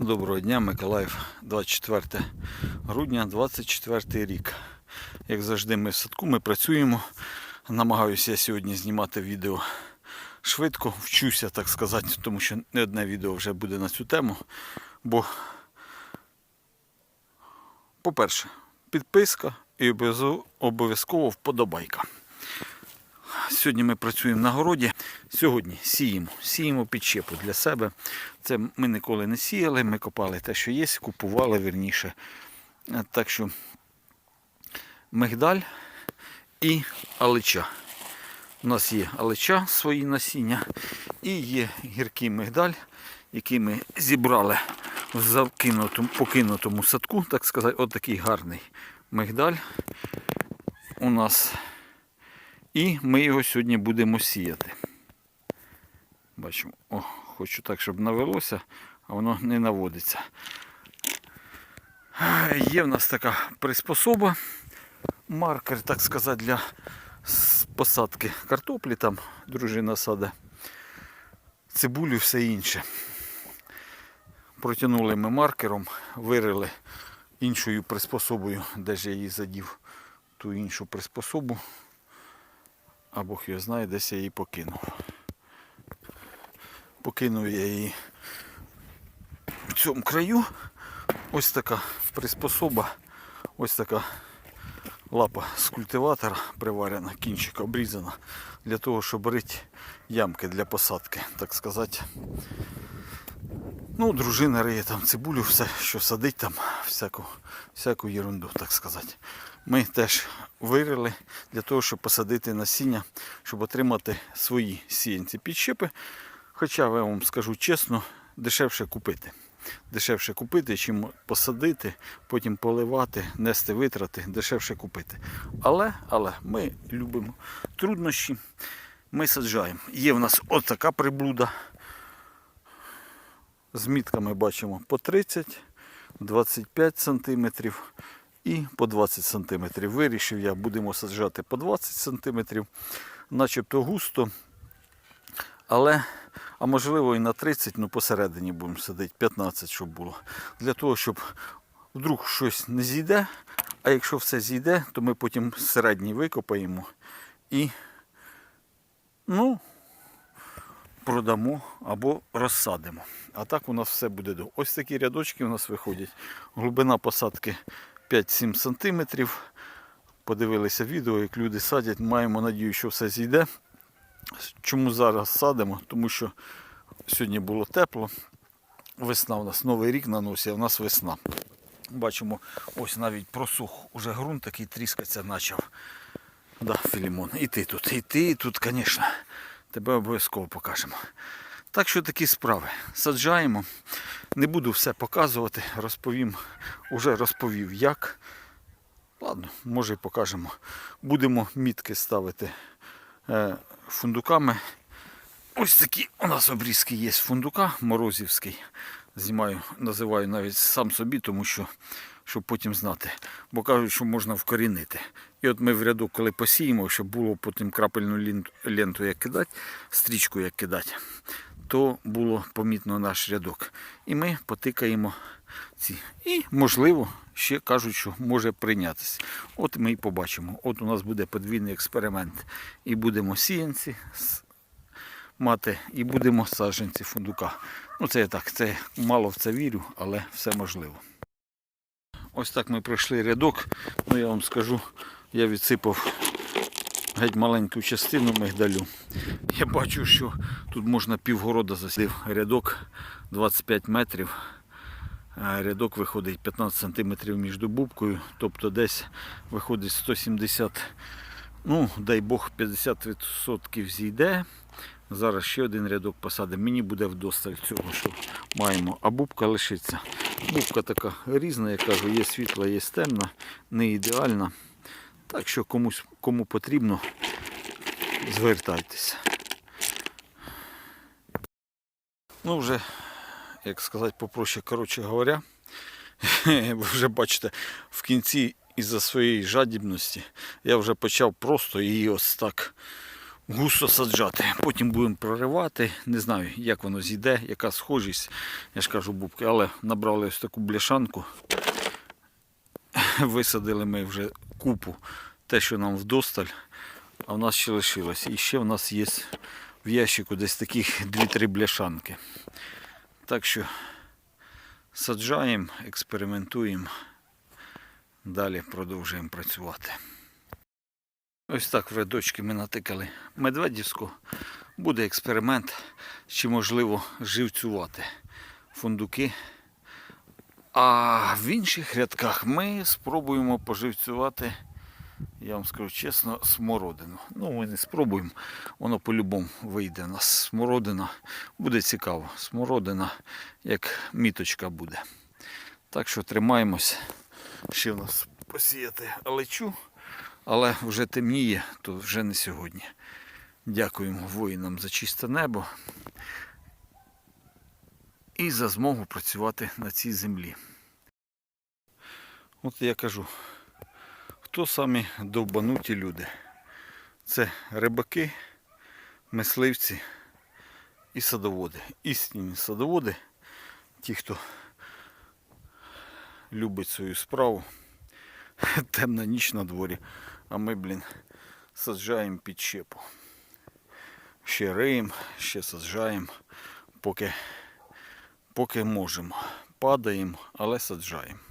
Доброго дня, Миколаїв, 24 грудня, 24 рік. Як завжди, ми в садку, ми працюємо. Намагаюся я сьогодні знімати відео швидко, вчуся, так сказати, тому що не одне відео вже буде на цю тему. Бо, по-перше, підписка і обов'язково вподобайка. Сьогодні ми працюємо на городі. Сьогодні сіємо. Сіємо підщепу для себе. Це ми ніколи не сіяли, ми копали те, що є, купували вірніше. Е, Так що мигдаль і алича. У нас є алича свої насіння і є гіркий мигдаль, який ми зібрали в закинутому, покинутому садку, так сказати, от такий гарний мигдаль у нас. І ми його сьогодні будемо сіяти. Бачимо, о, хочу так, щоб навелося, а воно не наводиться. Є в нас така приспособа, маркер, так сказати, для посадки картоплі, там дружина саде, цибулю, все інше. Протягнули ми маркером, вирили іншою приспособою, де ж я її задів, ту іншу приспособу. А Бог його знає, десь я її покинув. Покинув я її в цьому краю. Ось така приспособа, ось така лапа з культиватора приварена, кінчик обрізана, для того, щоб рити ямки для посадки, так сказати. Ну, дружина риє там цибулю, все, що садить там, всяку, всяку ерунду, так сказати. Ми теж вирили для того, щоб посадити насіння, щоб отримати свої сіянці підщепи. Хоча я вам скажу чесно, дешевше купити. Дешевше купити, чим посадити, потім поливати, нести витрати, дешевше купити. Але, але ми любимо труднощі, ми саджаємо. Є в нас отака приблуда. З мітками бачимо по 30, 25 сантиметрів і по 20 сантиметрів. Вирішив я, будемо саджати по 20 сантиметрів, начебто густо. Але, а можливо і на 30, ну посередині будемо садити, 15, щоб було. Для того, щоб вдруг щось не зійде, а якщо все зійде, то ми потім середній викопаємо і ну, продамо або розсадимо. А так у нас все буде до. Ось такі рядочки у нас виходять. Глибина посадки 5-7 см. Подивилися відео, як люди садять. Маємо надію, що все зійде. Чому зараз садимо? Тому що сьогодні було тепло. Весна у нас новий рік на носі, а в нас весна. Бачимо, ось навіть просух. Уже ґрунт такий тріскатися почав. Да, Філімон, і ти тут, і ти тут, звісно. Тебе обов'язково покажемо. Так що такі справи. Саджаємо. Не буду все показувати, розповім, уже розповів як. Ладно, може і покажемо. Будемо мітки ставити е, фундуками. Ось такі у нас обрізки є фундука морозівський. Знімаю, називаю навіть сам собі, тому що щоб потім знати. Бо кажуть, що можна вкорінити. І от ми в рядок, коли посіємо, щоб було потім крапельну ленту як кидати, стрічку як кидати, то було помітно наш рядок. І ми потикаємо ці. І, можливо, ще кажуть, що може прийнятися. От ми і побачимо. От у нас буде подвійний експеримент. І будемо сіянці мати, і будемо саджанці фундука. Ну це я так, це мало в це вірю, але все можливо. Ось так ми пройшли рядок. Ну я вам скажу, я відсипав геть маленьку частину мигдалю. Я бачу, що тут можна півгорода засів. Рядок 25 метрів. Рядок виходить 15 см між бубкою, тобто десь виходить 170, ну, дай Бог, 50% зійде. Зараз ще один рядок посадимо. Мені буде вдосталь цього, що маємо. А бубка лишиться. Бубка така різна, я кажу, є світла, є темна, не ідеальна. Так що комусь, кому потрібно, звертайтеся. Ну, вже, як сказати, попроще, коротше говоря, ви вже бачите, в кінці із-за своєї жадібності я вже почав просто її ось так густо саджати. Потім будемо проривати. Не знаю, як воно зійде, яка схожість. Я ж кажу, бубки, але набрали ось таку бляшанку. Висадили ми вже купу, те, що нам вдосталь, а в нас ще лишилось. І ще в нас є в ящику десь таких 2-3 бляшанки. Так що саджаємо, експериментуємо. Далі продовжуємо працювати. Ось так в рядочки ми натикали медведівську. Буде експеримент, чи можливо живцювати фундуки. А в інших рядках ми спробуємо поживцювати, я вам скажу чесно, смородину. Ну, ми не спробуємо, воно по-любому вийде у нас. Смородина буде цікаво. Смородина як міточка буде. Так що тримаємось. Ще в нас посіяти алечу, але вже темніє, то вже не сьогодні. Дякуємо воїнам за чисте небо і за змогу працювати на цій землі. От я кажу, хто самі довбануті люди? Це рибаки, мисливці і садоводи. Істинні садоводи, ті, хто любить свою справу. Темна ніч на дворі, а ми, блін, саджаємо під щепу. Ще риємо, ще саджаємо, поки, поки можемо. Падаємо, але саджаємо.